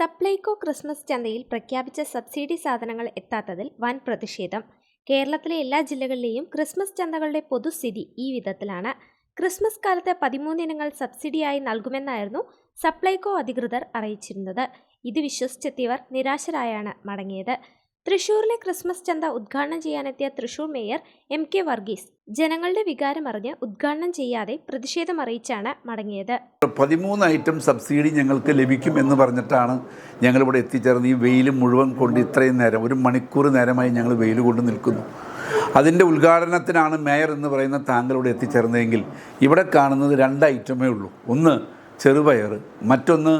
Supplyco Christmas ചന്തയിൽ പ്രഖ്യാപിച്ച subsidy സാധനങ്ങൾ എത്താത്തതിൽ വൻ പ്രതിഷേധം. കേരളത്തിലെ എല്ലാ ജില്ലകളിലെയും ക്രിസ്മസ് ചന്തകളുടെ പൊതുസ്ഥിതി ഈ വിധത്തിലാണ്. ക്രിസ്മസ് കാലത്ത് പതിമൂന്നിനങ്ങൾ സബ്സിഡിയായി നൽകുമെന്നായിരുന്നു സപ്ലൈകോ അധികൃതർ അറിയിച്ചിരുന്നത്. ഇത് വിശ്വസിച്ചെത്തിയവർ നിരാശരായാണ് മടങ്ങിയത്. തൃശൂരിലെ ക്രിസ്മസ് ചന്ത ഉദ്ഘാടനം ചെയ്യാനെത്തിയ Thrissur mayor M K Varghese ജനങ്ങളുടെ വികാരമറിഞ്ഞ് ഉദ്ഘാടനം ചെയ്യാതെ പ്രതിഷേധം അറിയിച്ചാണ് മടങ്ങിയത്. പതിമൂന്ന് ഐറ്റം സബ്സിഡി ഞങ്ങൾക്ക് ലഭിക്കും എന്ന് പറഞ്ഞിട്ടാണ് ഞങ്ങളിവിടെ എത്തിച്ചേർന്ന് ഈ വെയിൽ മുഴുവൻ കൊണ്ട് ഇത്രയും നേരം ഒരു മണിക്കൂർ നേരമായി ഞങ്ങൾ വെയിൽ കൊണ്ട് നിൽക്കുന്നു. അതിന്റെ ഉദ്ഘാടനത്തിനാണ് മേയർ എന്ന് പറയുന്ന താങ്കളിവിടെ എത്തിച്ചേർന്നതെങ്കിൽ ഇവിടെ കാണുന്നത് രണ്ട് ഐറ്റമേ ഉള്ളൂ. ഒന്ന് ചെറുപയർ മറ്റൊന്ന്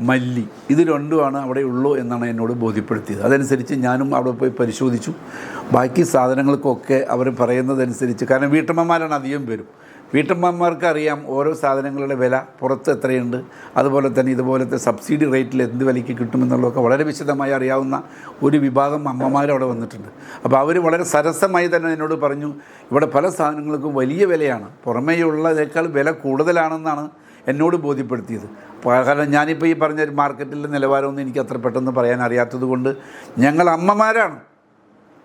മല്ലി. ഇത് രണ്ടുമാണ് അവിടെ ഉള്ളൂ എന്നാണ് എന്നോട് ബോധ്യപ്പെടുത്തിയത്. അതനുസരിച്ച് ഞാനും അവിടെ പോയി പരിശോധിച്ചു. ബാക്കി സാധനങ്ങൾക്കൊക്കെ അവർ പറയുന്നതനുസരിച്ച് കാരണം വീട്ടമ്മമാരാണ് അധികം പേരും. വീട്ടമ്മമാർക്ക് അറിയാം ഓരോ സാധനങ്ങളുടെ വില പുറത്ത് എത്രയുണ്ട്. അതുപോലെ തന്നെ ഇതുപോലത്തെ സബ്സിഡി റേറ്റിൽ എന്ത് വിലയ്ക്ക് കിട്ടുമെന്നുള്ളതൊക്കെ വളരെ വിശദമായി അറിയാവുന്ന ഒരു വിഭാഗം അമ്മമാർ അവിടെ വന്നിട്ടുണ്ട്. അപ്പോൾ അവർ വളരെ സരസമായി തന്നെ എന്നോട് പറഞ്ഞു ഇവിടെ പല സാധനങ്ങൾക്കും വലിയ വിലയാണ്. പുറമേയുള്ളതിനേക്കാൾ വില കൂടുതലാണെന്നാണ് എന്നോട് ബോധ്യപ്പെടുത്തിയത്. കാരണം ഞാനിപ്പോൾ ഈ പറഞ്ഞ മാർക്കറ്റിലെ നിലവാരമൊന്നും എനിക്ക് അത്ര പെട്ടെന്ന് പറയാൻ അറിയാത്തത് കൊണ്ട് ഞങ്ങൾ അമ്മമാരാണ്.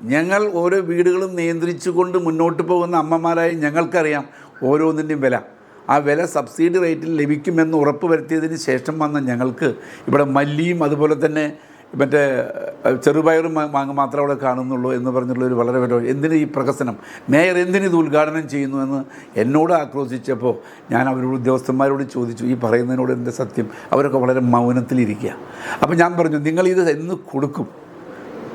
ഞങ്ങൾ ഓരോ വീടുകളും നിയന്ത്രിച്ചുകൊണ്ട് മുന്നോട്ട് പോകുന്ന അമ്മമാരായി ഞങ്ങൾക്കറിയാം ഓരോന്നിന്റെയും വില. ആ വില സബ്സിഡി റേറ്റിൽ ലഭിക്കുമെന്ന് ഉറപ്പ് വരുത്തിയതിന് ശേഷം വന്ന ഞങ്ങൾക്ക് ഇവിടെ മല്ലിയും അതുപോലെ തന്നെ മറ്റേ ചെറുപയറും മാങ്ങ മാത്രമേ അവിടെ കാണുന്നുള്ളൂ എന്ന് പറഞ്ഞുള്ള ഒരു വളരെ വലിയ എന്തിന് ഈ പ്രഹസനം? മേയർ എന്തിന് ഇത് ഉദ്ഘാടനം ചെയ്യുന്നു എന്ന് എന്നോട് ആക്രോശിച്ചപ്പോൾ ഞാൻ അവരോട് ഉദ്യോഗസ്ഥന്മാരോട് ചോദിച്ചു ഈ പറയുന്നതിനോട് എന്റെ സത്യം? അവരൊക്കെ വളരെ മൗനത്തിലിരിക്കുക. അപ്പോൾ ഞാൻ പറഞ്ഞു നിങ്ങളിത് എന്ന് കൊടുക്കും.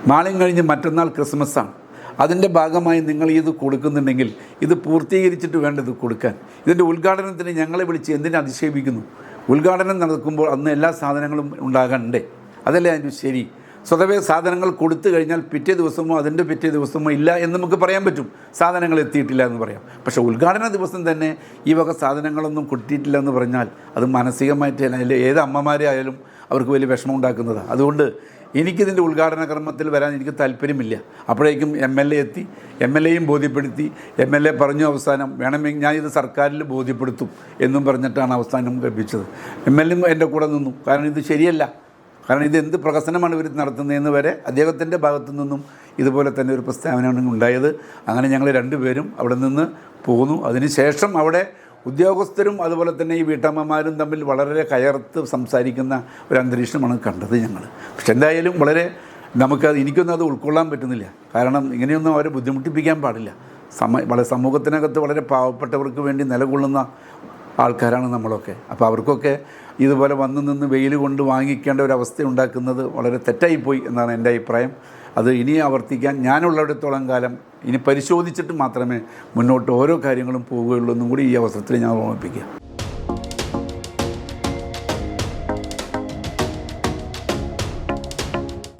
നാളെയും കഴിഞ്ഞ് മറ്റന്നാൾ ക്രിസ്മസാണ്. അതിന്റെ ഭാഗമായി നിങ്ങൾ ഇത് കൊടുക്കുന്നുണ്ടെങ്കിൽ ഇത് പൂർത്തീകരിച്ചിട്ട് വേണ്ട ഇത് കൊടുക്കാൻ. ഇതിന്റെ ഉദ്ഘാടനത്തിന് ഞങ്ങളെ വിളിച്ച് എന്തിനെ അധിക്ഷേപിക്കുന്നു? ഉദ്ഘാടനം നടക്കുമ്പോൾ അന്ന് എല്ലാ സാധനങ്ങളും ഉണ്ടാകണ്ടേ അതല്ലേ അതിന് ശരി? സ്വതവേ സാധനങ്ങൾ കൊടുത്തു കഴിഞ്ഞാൽ പിറ്റേ ദിവസമോ അതിന്റെ പിറ്റേ ദിവസമോ ഇല്ല എന്ന് നമുക്ക് പറയാൻ പറ്റും. സാധനങ്ങൾ എത്തിയിട്ടില്ല എന്ന് പറയാം. പക്ഷേ ഉദ്ഘാടന ദിവസം തന്നെ ഈ വക സാധനങ്ങളൊന്നും കിട്ടിയിട്ടില്ല എന്ന് പറഞ്ഞാൽ അത് മാനസികമായിട്ട് അല്ലെങ്കിൽ ഏത് അമ്മമാരെ ആയാലും അവർക്ക് വലിയ വിഷമം ഉണ്ടാക്കുന്നതാണ് അതുകൊണ്ട് എനിക്കിതിന്റെ ഉദ്ഘാടന കർമ്മത്തിൽ വരാൻ എനിക്ക് താല്പര്യമില്ല. അപ്പോഴേക്കും എം എൽ എ എത്തി എം എൽ എയും ബോധ്യപ്പെടുത്തി എം എൽ എ പറഞ്ഞു അവസാനം വേണമെങ്കിൽ ഞാനിത് സർക്കാരിൽ ബോധ്യപ്പെടുത്തും എന്നും പറഞ്ഞിട്ടാണ് അവസാനം ലഭിച്ചത്. എം എൽ എ എന്റെ കൂടെ നിന്നു. കാരണം ഇത് ശരിയല്ല. കാരണം ഇത് എന്ത് പ്രഹസനമാണ് ഇവർ നടത്തുന്നതെന്ന് വരെ അദ്ദേഹത്തിന്റെ ഭാഗത്തു നിന്നും ഇതുപോലെ തന്നെ ഒരു പ്രസ്താവനയാണ് ഉണ്ടായത്. അങ്ങനെ ഞങ്ങൾ രണ്ടുപേരും അവിടെ നിന്ന് പോന്നു. അതിനുശേഷം അവിടെ ഉദ്യോഗസ്ഥരും അതുപോലെ തന്നെ ഈ വീട്ടമ്മമാരും തമ്മിൽ വളരെ കയർത്ത് സംസാരിക്കുന്ന ഒരു അന്തരീക്ഷമാണ് കണ്ടത് ഞങ്ങൾ. പക്ഷെ എന്തായാലും വളരെ നമുക്കത് എനിക്കൊന്നും അത് ഉൾക്കൊള്ളാൻ പറ്റുന്നില്ല. കാരണം ഇങ്ങനെയൊന്നും അവരെ ബുദ്ധിമുട്ടിപ്പിക്കാൻ പാടില്ല. സമ വളരെ സമൂഹത്തിനകത്ത് വളരെ പാവപ്പെട്ടവർക്ക് വേണ്ടി നിലകൊള്ളുന്ന ആൾക്കാരാണ് നമ്മളൊക്കെ. അപ്പോൾ അവർക്കൊക്കെ ഇതുപോലെ വന്നു നിന്ന് വെയിൽ കൊണ്ട് വാങ്ങിക്കേണ്ട ഒരു അവസ്ഥ ഉണ്ടാക്കുന്നത് വളരെ തെറ്റായിപ്പോയി എന്നാണ് എന്റെ അഭിപ്രായം. അത് ഇനി ആവർത്തിക്കാൻ ഞാനുള്ളിടത്തോളം കാലം ഇനി പരിശോധിച്ചിട്ട് മാത്രമേ മുന്നോട്ട് ഓരോ കാര്യങ്ങളും പോവുകയുള്ളൂ എന്നും കൂടി ഈ അവസരത്തിൽ ഞാൻ ഓർമ്മിപ്പിക്കുക.